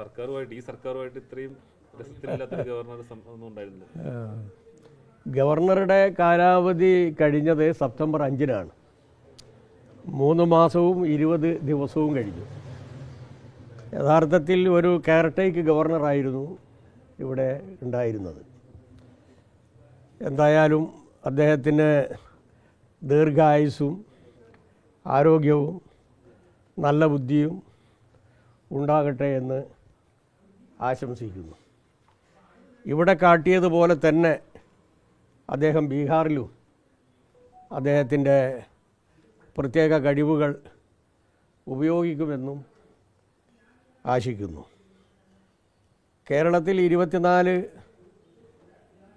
സർക്കാരുമായിട്ട് ഈ സർക്കാരുമായിട്ട് ഇത്രയും ഗവർണർ ഗവർണറുടെ കാലാവധി കഴിഞ്ഞത് സെപ്റ്റംബർ അഞ്ചിനാണ്. മൂന്ന് മാസവും ഇരുപത് ദിവസവും കഴിഞ്ഞു. യഥാർത്ഥത്തിൽ ഒരു കെയർടേക്ക് ഗവർണറായിരുന്നു ഇവിടെ ഉണ്ടായിരുന്നത്. എന്തായാലും അദ്ദേഹത്തിന് ദീർഘായുസ്സും ആരോഗ്യവും നല്ല ബുദ്ധിയും ഉണ്ടാകട്ടെ എന്ന് ആശംസിക്കുന്നു. ഇവിടെ കാട്ടിയതുപോലെ തന്നെ അദ്ദേഹം ബീഹാറിലും അദ്ദേഹത്തിന്റെ പ്രത്യേക കഴിവുകൾ ഉപയോഗിക്കുമെന്നും ആശിക്കുന്നു. കേരളത്തിൽ ഇരുപത്തിനാല്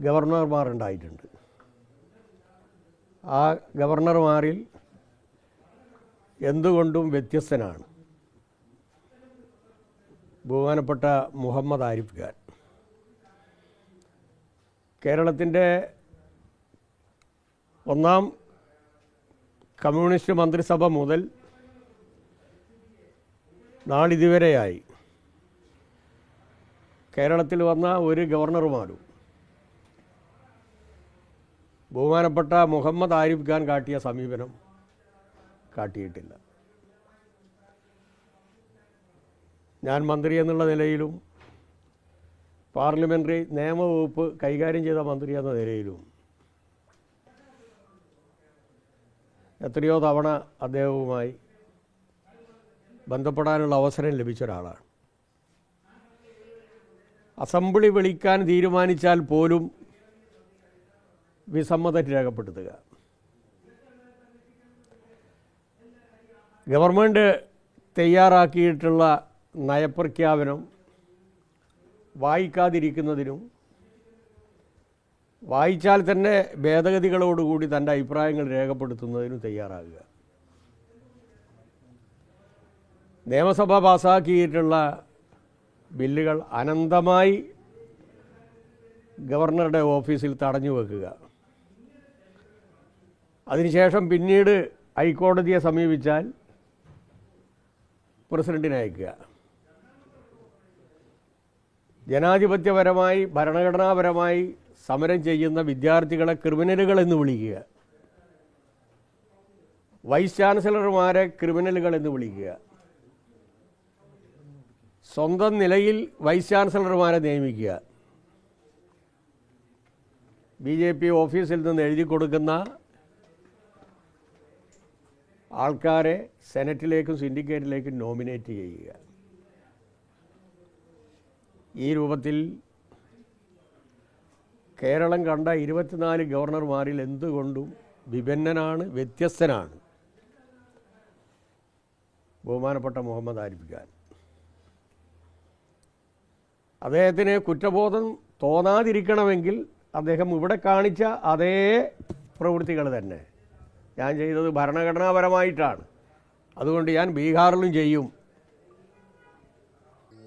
ഗവർണർമാരുണ്ടായിട്ടുണ്ട്. ആ ഗവർണർമാരിൽ എന്തുകൊണ്ടും വ്യത്യസ്തനാണ്. ബഹുമാനപ്പെട്ട മുഹമ്മദ് ആരിഫ് ഖാൻ. കേരളത്തിന്റെ ഒന്നാം കമ്മ്യൂണിസ്റ്റ് മന്ത്രിസഭ മുതൽ നാളിതുവരെയായി കേരളത്തിൽ വന്ന ഒരു ഗവർണറുമാരും ബഹുമാനപ്പെട്ട മുഹമ്മദ് ആരിഫ് ഖാൻ കാട്ടിയ സമീപനം കാട്ടിയിട്ടില്ല. ഞാൻ മന്ത്രി എന്നുള്ള നിലയിലും പാർലമെന്ററി നിയമവകുപ്പ് കൈകാര്യം ചെയ്ത മന്ത്രി എന്ന നിലയിലും എത്രയോ തവണ അദ്ദേഹവുമായി ബന്ധപ്പെടാനുള്ള അവസരം ലഭിച്ച ഒരാളാണ്. അസംബ്ലി വിളിക്കാൻ തീരുമാനിച്ചാൽ പോലും വിസമ്മതം രേഖപ്പെടുത്തുക. ഗവൺമെന്റ് തയ്യാറാക്കിയിട്ടുള്ള നയപ്രഖ്യാപനം വായിക്കാതിരിക്കുന്നതിനും വായിച്ചാൽ തന്നെ ഭേദഗതികളോടുകൂടി തന്റെ അഭിപ്രായങ്ങൾ രേഖപ്പെടുത്തുന്നതിനും തയ്യാറാകുക. നിയമസഭ പാസാക്കിയിട്ടുള്ള ബില്ലുകൾ അനന്തമായി ഗവർണറുടെ ഓഫീസിൽ തടഞ്ഞു വെക്കുക. അതിനുശേഷം പിന്നീട് ഹൈക്കോടതിയെ സമീപിച്ചാൽ പ്രസിഡന്റിനെ അയക്കുക. ജനാധിപത്യപരമായി ഭരണഘടനാപരമായി സമരം ചെയ്യുന്ന വിദ്യാർത്ഥികളെ ക്രിമിനലുകൾ എന്ന് വിളിക്കുക. വൈസ് ചാൻസലർമാരെ ക്രിമിനലുകൾ എന്ന് വിളിക്കുക. സ്വന്തം നിലയിൽ വൈസ് ചാൻസലർമാരെ നിയമിക്കുക. ബി ജെ പി ഓഫീസിൽ നിന്ന് എഴുതി കൊടുക്കുന്ന ആൾക്കാരെ സെനറ്റിലേക്കും സിൻഡിക്കേറ്റിലേക്കും നോമിനേറ്റ് ചെയ്യുക. ഈ രൂപത്തിൽ കേരളം കണ്ട ഇരുപത്തിനാല് ഗവർണർമാരിൽ എന്തുകൊണ്ടും വിഭിന്നനാണ് വ്യത്യസ്തനാണ്. ബഹുമാനപ്പെട്ട മുഹമ്മദ് ആരിഫ് ഖാൻ. അദ്ദേഹത്തിന് കുറ്റബോധം തോന്നാതിരിക്കണമെങ്കിൽ അദ്ദേഹം ഇവിടെ കാണിച്ച അതേ പ്രവൃത്തികൾ തന്നെ. ഞാൻ ചെയ്തത് ഭരണഘടനാപരമായിട്ടാണ്. അതുകൊണ്ട് ഞാൻ ബീഹാറിലും ചെയ്യും.